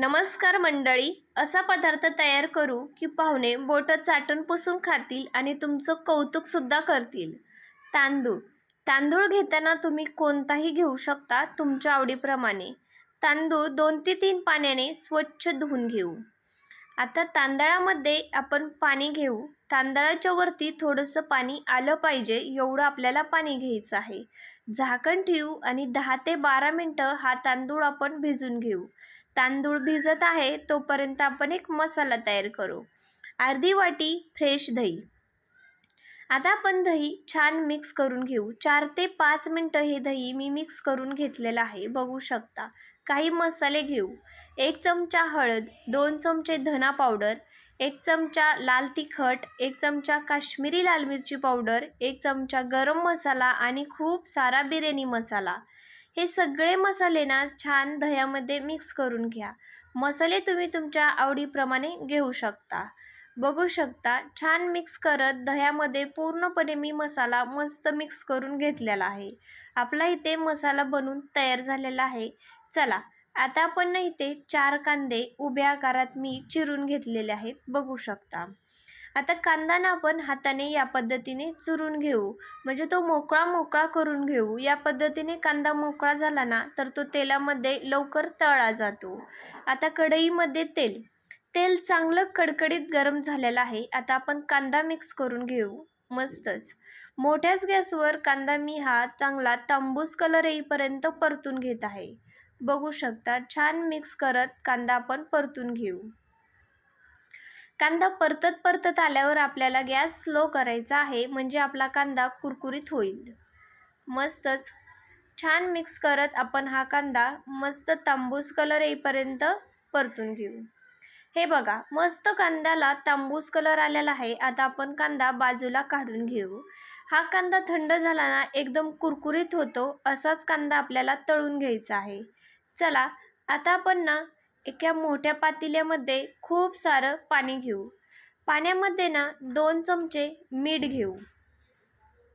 नमस्कार मंडळी असा पदार्थ तयार करू की पाहुणे बोटं चाटून पुसून खातील आणि तुमचं कौतुकसुद्धा करतील. तांदूळ. तांदूळ घेताना तुम्ही कोणताही घेऊ शकता तुमच्या आवडीप्रमाणे. तांदूळ दोन ते तीन पाण्याने स्वच्छ धुवून घेऊ. आता तांदळामध्ये आपण पाणी घेऊ. तांदळाच्या वरती थोडंसं पाणी आलं पाहिजे एवढं आपल्याला पाणी घ्यायचं आहे. झाकण ठेवू आणि दहा ते बारा मिनटं हा तांदूळ आपण भिजून घेऊ. तांदूळ भिजत आहे तोपर्यंत आपण एक मसाला तयार करू. अर्धी वाटी फ्रेश दही. आता आपण दही छान मिक्स करून घेऊ. चार ते पाच मिनटं हे दही मी मिक्स करून घेतलेलं आहे. बघू शकता. काही मसाले घेऊ. एक चमचा हळद दोन चमचे धना पावडर एक चमचा लाल तिखट एक चमचा काश्मीरी लाल मिरची पावडर एक चमचा गरम मसाला आणि खूप सारा बिर्याणी मसाला. हे सगळे मसाले ना छान दह्यामध्ये मिक्स करून घ्या. मसाले तुम्ही तुमच्या आवडीप्रमाणे घेऊ शकता. बघू शकता छान मिक्स करत दह्यामध्ये पूर्णपणे मी मसाला मस्त मिक्स करून घेतलेला आहे. आपला इथे मसाला बनून तयार झालेला आहे. चला आता आपण इथे चार कांदे उभ्या आकारात मी चिरून घेतलेले आहेत. बघू शकता. आता कांदा ना आपण हाताने या पद्धतीने चुरून घेऊ. म्हणजे तो मोकळा मोकळा करून घेऊ. या पद्धतीने कांदा मोकळा झाला ना तर तो तेलामध्ये लवकर तळला जातो. आता कढईमध्ये तेल. तेल चांगलं कडकडीत गरम झालेलं आहे. आता आपण कांदा मिक्स करून घेऊ. मस्तच. मोठ्याच गॅसवर कांदा मी हा चांगला तांबूस कलर येईपर्यंत परतून घेत आहे. बघू शकता छान मिक्स करत कांदा आपण परतून घेऊ. कांदा परतत परतत आल्यावर आपल्याला गॅस स्लो करायचा आहे म्हणजे आपला कांदा कुरकुरीत होईल. मस्तच. छान मिक्स करत आपण हा कांदा मस्त तांबूस कलर येईपर्यंत परतून घेऊ. हे बघा मस्त कांद्याला तांबूस कलर आलेला आहे आता आपण कांदा बाजूला काढून घेऊ. हा कांदा थंड झाला ना एकदम कुरकुरीत होतो असाच कांदा आपल्याला तळून घ्यायचा आहे. चला आता आपण ना एका मोठ्या पातेल्यामध्ये खूप सारं पाणी घेऊ. पाण्यामध्ये ना दोन चमचे मीठ घेऊ.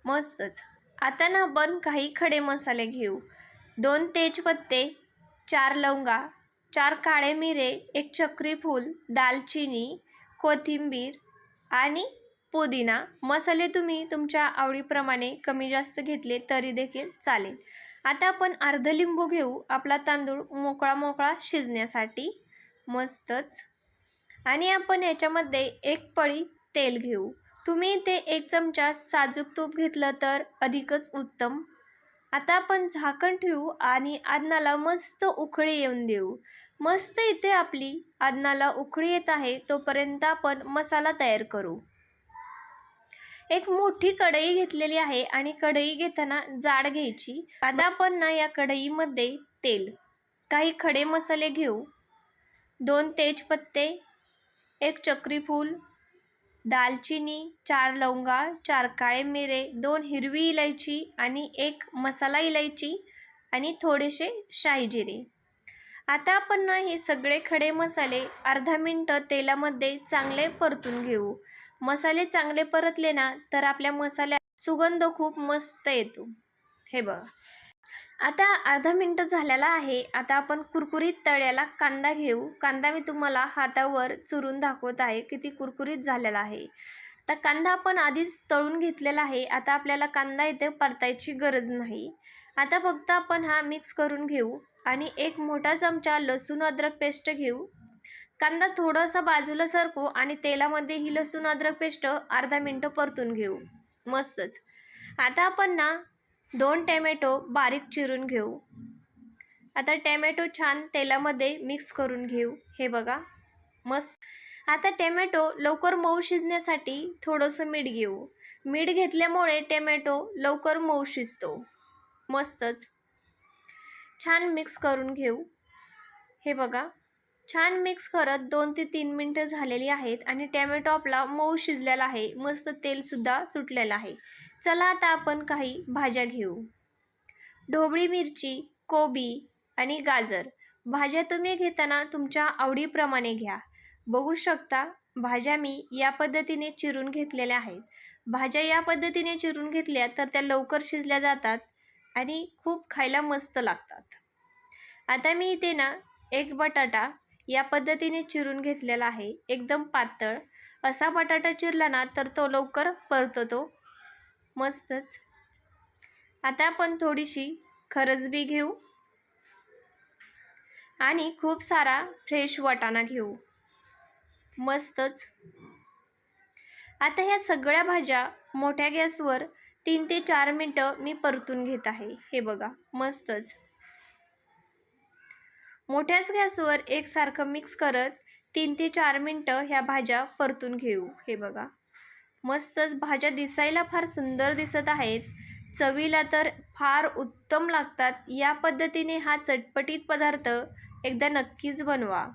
मस्तच. आता ना आपण काही खडे मसाले घेऊ. दोन तेजपत्ते चार लवंगा चार काळे मिरे एक चक्री फूल दालचिनी कोथिंबीर आणि पुदिना. मसाले तुम्ही तुमच्या आवडीप्रमाणे कमी जास्त घेतले तरी देखील चालेल. आता आपण अर्ध लिंबू घेऊ आपला तांदूळ मोकळा मोकळा शिजण्यासाठी. मस्तच. आणि आपण याच्यामध्ये एक पळी तेल घेऊ. तुम्ही ते एक चमचा साजूक तूप घेतलं तर अधिकच उत्तम. आता आपण झाकण ठेवू आणि आदनाला मस्त उकळी येऊन देऊ. मस्त इथे आपली आदनाला उकळी येत आहे तोपर्यंत आपण मसाला तयार करू. एक मोठी कढई घेतलेली आहे आणि कढई घेताना जाड घ्यायची. आता आपण ना या कढईमध्ये तेल. काही खडे मसाले घेऊ. दोन तेजपत्ते एक चक्रीफूल दालचिनी चार लवंगा चार काळे मिरे दोन हिरवी इलायची आणि एक मसाला इलायची आणि थोडेसे शाही जिरे. आता आपण ना हे सगळे खडे मसाले अर्धा मिनटं तेलामध्ये चांगले परतून घेऊ. मसाले चांगले परतले ना तर आपल्या मसाल्या सुगंध खूप मस्त येतो. हे बघा. आता अर्धा मिनटं झालेला आहे. आता आपण कुरकुरीत तळ्याला कांदा घेऊ. कांदा मी तुम्हाला हातावर चुरून दाखवत आहे किती कुरकुरीत झालेला आहे. आता कांदा आपण आधीच तळून घेतलेला आहे. आता आपल्याला कांदा इथे परतायची गरज नाही. आता फक्त आपण हा मिक्स करून घेऊ आणि एक मोठा चमचा लसूण अद्रक पेस्ट घेऊ. कांदा थोडासा बाजूला सरकू आणि तेलामध्ये ही लसूण अद्रक पेस्ट अर्धा मिनटं परतून घेऊ. मस्तच. आता आपण ना दोन टॅमॅटो बारीक चिरून घेऊ. आता टॅमॅटो छान तेलामध्ये मिक्स करून घेऊ. हे बघा. मस्त. आता टॅमॅटो लवकर मऊ शिजण्यासाठी थोडंसं मीठ घेऊ. मीठ घेतल्यामुळे टॅमॅटो लवकर मऊ शिजतो. मस्तच. छान मिक्स करून घेऊ. हे बघा. छान मिक्स करत दोन ते तीन मिनटं झालेली आहेत आणि टॅमॅटो आपला मऊ शिजलेला आहे. मस्त तेलसुद्धा सुटलेलं आहे. चला आता आपण काही भाज्या घेऊ. ढोबळी मिरची कोबी आणि गाजर. भाज्या तुम्ही घेताना तुमच्या आवडीप्रमाणे घ्या. बघू शकता भाज्या मी या पद्धतीने चिरून घेतलेल्या आहेत. भाज्या या पद्धतीने चिरून घेतल्या तर त्या लवकर शिजल्या जातात आणि खूप खायला मस्त लागतात. आता मी इथे ना एक बटाटा या पद्धतीने चिरून घेतलेला आहे. एकदम पातळ. असा बटाटा चिरला ना तर तो लवकर परततो. मस्तच. आता आपण थोडीशी खरजबी घेऊ. आणि खूप सारा फ्रेश वाटाणा घेऊ. मस्तच. आता ह्या सगळ्या भाज्या मोठ्या गॅसवर तीन ते चार मिनटं मी परतून घेत आहे. हे बघा. मस्तच. मोठ्याच गॅसवर एकसारखं मिक्स करत तीन ते चार मिनटं ह्या भाज्या परतून घेऊ. हे बघा. मस्तच भाज्या दिसायला फार सुंदर दिसत आहेत. चवीला तर फार उत्तम लागतात. या पद्धतीने हा चटपटीत पदार्थ एकदा नक्कीच बनवा.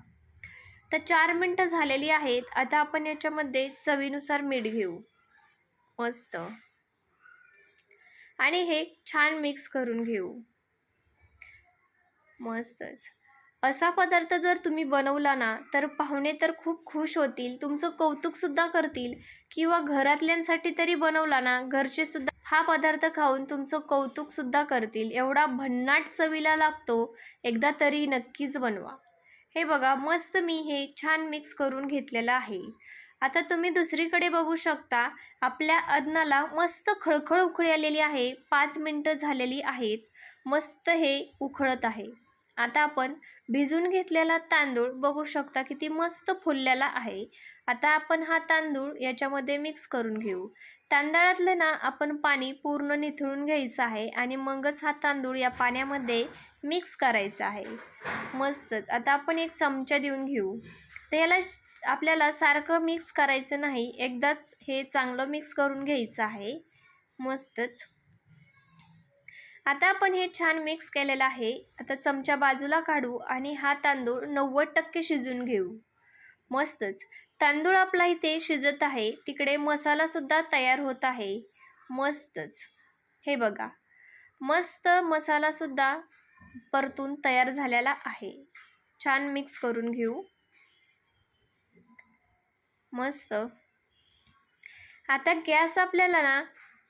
तर चार मिनटं झालेली आहेत. आता आपण याच्यामध्ये चवीनुसार मीठ घेऊ. मस्त. आणि हे छान मिक्स करून घेऊ. मस्तच. असा पदार्थ जर तुम्ही बनवला ना तर पाहुणे तर खूप खुश होतील तुमचं कौतुकसुद्धा करतील. किंवा घरातल्यांसाठी तरी बनवला ना घरचे सुद्धा हा पदार्थ खाऊन तुमचं कौतुकसुद्धा करतील. एवढा भन्नाट चवीला लागतो. एकदा तरी नक्कीच बनवा. हे बघा मस्त मी हे छान मिक्स करून घेतलेलं आहे. आता तुम्ही दुसरीकडे बघू शकता आपल्या अन्नाला मस्त खळखळ उकळी आलेली आहे. पाच मिनटं झालेली आहेत. मस्त हे उखळत आहे. आता आपण भिजून घेतलेला तांदूळ बघू शकता किती मस्त फुललेला आहे. आता आपण हा तांदूळ याच्यामध्ये मिक्स करून घेऊ. तांदळातलं ना आपण पाणी पूर्ण निथळून घ्यायचं आहे आणि मगच हा तांदूळ या पाण्यामध्ये मिक्स करायचा आहे. मस्तच. आता आपण एक चमचा देऊन घेऊ. तर याला आपल्याला सारखं मिक्स करायचं नाही. एकदाच हे चांगलं मिक्स करून घ्यायचं आहे. मस्तच. आता आपण हे छान मिक्स केलेलं आहे. आता चमचा बाजूला काढू आणि हा तांदूळ नव्वद टक्के शिजून घेऊ. मस्तच. तांदूळ आपला इथे शिजत आहे. तिकडे मसालासुद्धा तयार होत आहे. मस्तच. हे बघा. मस्त मसालासुद्धा परतून तयार झालेला आहे. छान मिक्स करून घेऊ. मस्त. आता गॅस आपल्याला ना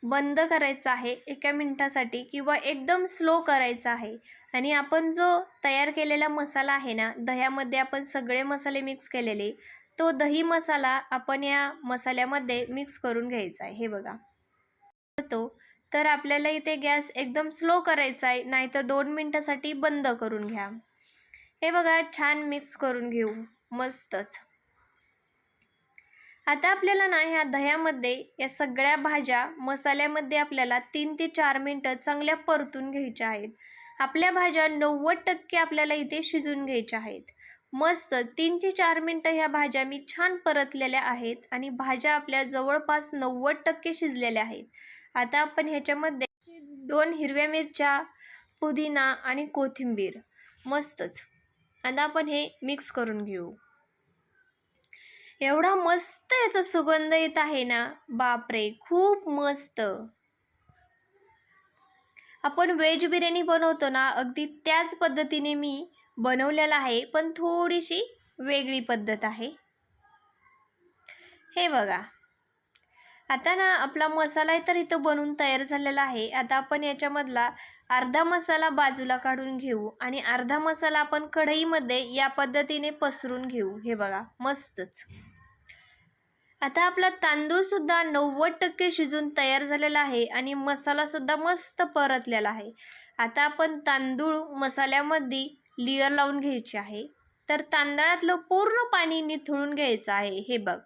बंद करायचा आहे एका मिनटासाठी किंवा एकदम स्लो करायचा आहे. आणि आपण जो तयार केलेला मसाला आहे ना दह्यामध्ये आपण सगळे मसाले मिक्स केलेले तो दही मसाला आपण या मसाल्यामध्ये मिक्स करून घ्यायचा आहे. हे बघा. तो तर आपल्याला इथे गॅस एकदम स्लो करायचा आहे नाहीतर दोन मिनटासाठी बंद करून घ्या. हे बघा छान मिक्स करून घेऊ. मस्तच. आता आपल्याला ना ह्या दह्यामध्ये या सगळ्या भाज्या मसाल्यामध्ये आपल्याला तीन ते चार मिनटं चांगल्या परतून घ्यायच्या आहेत. आपल्या भाज्या नव्वद टक्के आपल्याला इथे शिजून घ्यायच्या आहेत. मस्त तीन ते चार मिनटं ह्या भाज्या मी छान परतलेल्या आहेत आणि भाज्या आपल्या जवळपास नव्वद टक्के शिजलेल्या आहेत. आता आपण ह्याच्यामध्ये दोन हिरव्या मिरच्या पुदिना आणि कोथिंबीर. मस्तच. आता आपण हे मिक्स करून घेऊ. एवढा मस्त याचा सुगंध येत आहे ना. बापरे खूप मस्त. आपण व्हेज बिर्याणी बनवतो ना अगदी त्याच पद्धतीने मी बनवलेला आहे पण थोडीशी वेगळी पद्धत आहे. हे बघा. आता ना आपला मसाला तर इथं बनवून तयार झालेला आहे. आता आपण याच्यामधला अर्धा मसाला बाजूला काढून घेऊ आणि अर्धा मसाला आपण कढईमध्ये या पद्धतीने पसरून घेऊ. हे बघा मस्तच. आता आपला तांदूळसुद्धा नव्वद टक्के शिजून तयार झालेला आहे आणि मसालासुद्धा मस्त परतलेला आहे. आता आपण तांदूळ मसाल्यामध्ये लिअर लावून घ्यायची आहे. तर तांदळातलं पूर्ण पाणी निथळून घ्यायचं आहे. हे बघ.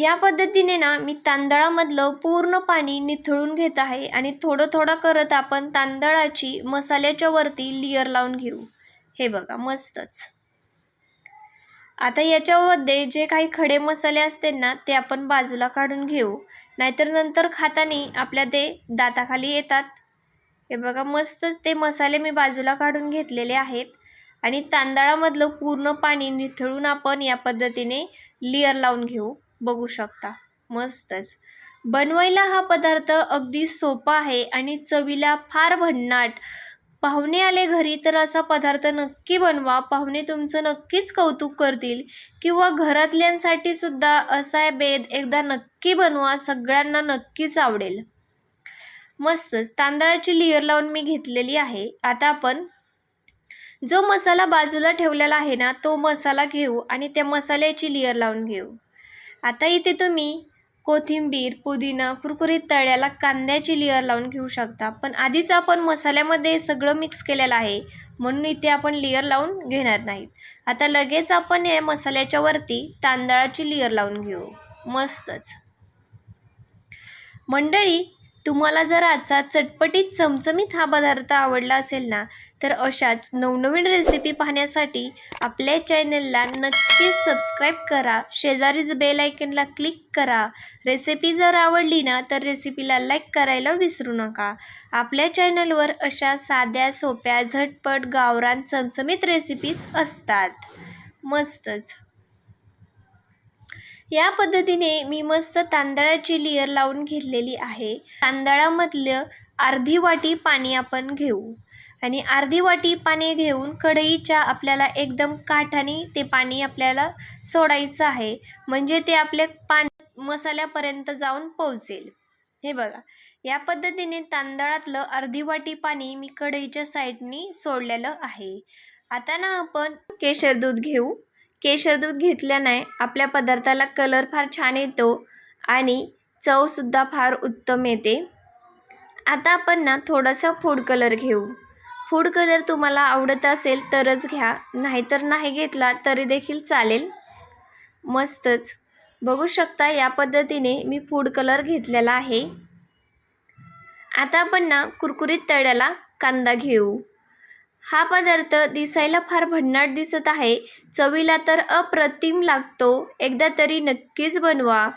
या पद्धतीने ना मी तांदळामधलं पूर्ण पाणी निथळून घेत आहे आणि थोडं थोडं करत आपण तांदळाची मसाल्याच्या वरती लिअर लावून घेऊ. हे बघा मस्तच. आता याच्यामध्ये जे काही खडे मसाले असते ना ते आपण बाजूला काढून घेऊ. नाहीतर नंतर खाताना आपल्या ते दाताखाली येतात. हे बघा मस्तच ते मसाले मी बाजूला काढून घेतलेले आहेत. आणि तांदळामधलं पूर्ण पाणी निथळून आपण या पद्धतीने लेअर लावून घेऊ. बघू शकता. मस्तच. बनवायला हा पदार्थ अगदी सोपा आहे आणि चवीला फार भन्नाट. पाहुणे आले घरी तर असा पदार्थ नक्की बनवा. पाहुणे तुमचं नक्कीच कौतुक करतील. किंवा घरातल्यांसाठी सुद्धा असा बेद एकदा नक्की बनवा सगळ्यांना नक्कीच आवडेल. मस्तच तांदळाची लेअर लावून मी घेतलेली आहे. आता आपण जो मसाला बाजूला ठेवलेला आहे ना तो मसाला घेऊ आणि त्या मसाल्याची लेअर लावून घेऊ. आता इथे तुम्ही कोथिंबीर पुदिना कुरकुरीत तळ्याला कांद्याची लेअर लावून घेऊ शकता. पण आधीच आपण मसाल्यामध्ये सगळं मिक्स केलेलं आहे म्हणून इथे आपण लेअर लावून घेणार नाहीत. आता लगेच आपण या मसाल्याच्या वरती तांदळाची लेअर लावून घेऊ. मस्तच. मंडळी तुम्हाला जर आजचा चटपटीत चमचमीत हा पदार्थ आवडला असेल ना तर अशाच नवनवीन रेसिपी पाहण्यासाठी आपल्या चॅनलला नक्कीच सबस्क्राईब करा. शेजारीच बेल आयकनला क्लिक करा. रेसिपी जर आवडली ना तर रेसिपीला लाईक करायला विसरू नका. आपल्या चॅनलवर अशा साध्या सोप्या झटपट गावरान चमचमीत रेसिपीज असतात. मस्तच. या पद्धतीने मी मस्त तांदळाची लेयर लावून घेतलेली आहे. तांदळामधलं अर्धी वाटी पाणी आपण घेऊ. आणि अर्धी वाटी पाणी घेऊन कढईच्या आपल्याला एकदम काठाने ते पाणी आपल्याला सोडायचं आहे. म्हणजे ते आपल्या पाणी मसाल्यापर्यंत जाऊन पोहोचेल. हे बघा या पद्धतीने तांदळातलं अर्धी वाटी पाणी मी कढईच्या साईडनी सोडलेलं आहे. आता ना आपण केशर दूध घेऊ. केशर दूध घेतल्याने आपल्या पदार्थाला कलर फार छान येतो आणि चवसुद्धा फार उत्तम येते. आता आपण ना थोडासा फूड कलर घेऊ. फूड कलर तुम्हाला आवडत असेल तरच घ्या. नाहीतर नाही घेतला तरी देखील चालेल. मस्तच. बघू शकता या पद्धतीने मी फूड कलर घेतलेला आहे. आता आपण ना कुरकुरीत तळ्याला कांदा घेऊ. हा पदार्थ दिसायला फार भन्नाट दिसत आहे. चवीला तर अप्रतिम लागतो. एकदा तरी नक्कीच बनवा.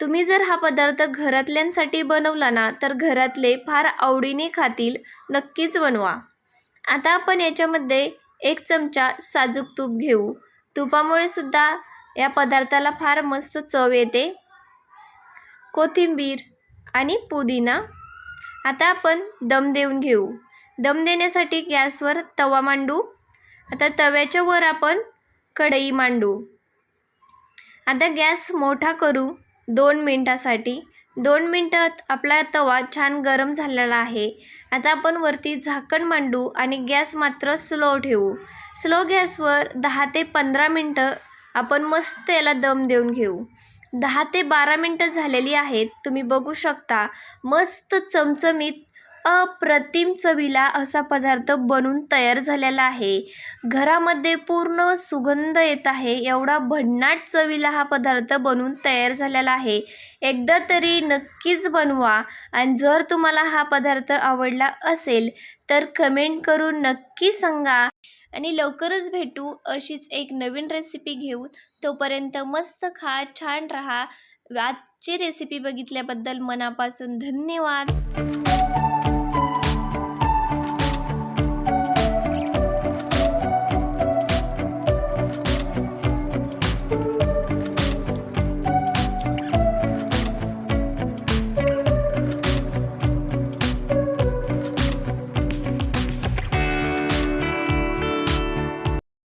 तुम्ही जर हा पदार्थ घरातल्यांसाठी बनवला ना तर घरातले फार आवडीने खातील. नक्कीच बनवा. आता आपण याच्यामध्ये एक चमचा साजूक तूप घेऊ. तुपामुळे सुद्धा या पदार्थाला फार मस्त चव येते. कोथिंबीर आणि पुदिना. आता आपण दम देऊन घेऊ. दम देण्यासाठी गॅसवर तवा मांडू. आता तव्याच्या वर आपण कढई मांडू. आता गॅस मोठा करू दोन मिनटासाठी. दोन मिनटात आपला तवा छान गरम झालेला आहे. आता आपण वरती झाकण मांडू आणि गॅस मात्र स्लो ठेवू. स्लो गॅसवर दहा ते पंधरा मिनटं आपण मस्त याला दम देऊन घेऊ. दहा ते बारा मिनटं झालेली आहेत तुम्ही बघू शकता. मस्त चमचमीत अप्रतिम चवीला असा पदार्थ बनून तयार झालेला आहे. घरामध्ये पूर्ण सुगंध येत आहे. एवढा भन्नाट चवीला हा पदार्थ बनवून तयार झालेला आहे. एकदा तरी नक्कीच बनवा आणि जर तुम्हाला हा पदार्थ आवडला असेल तर कमेंट करून नक्की सांगा. आणि लवकरच भेटू अशीच एक नवीन रेसिपी घेऊन. तोपर्यंत मस्त खा छान राहा. आजची रेसिपी बघितल्याबद्दल मनापासून धन्यवाद.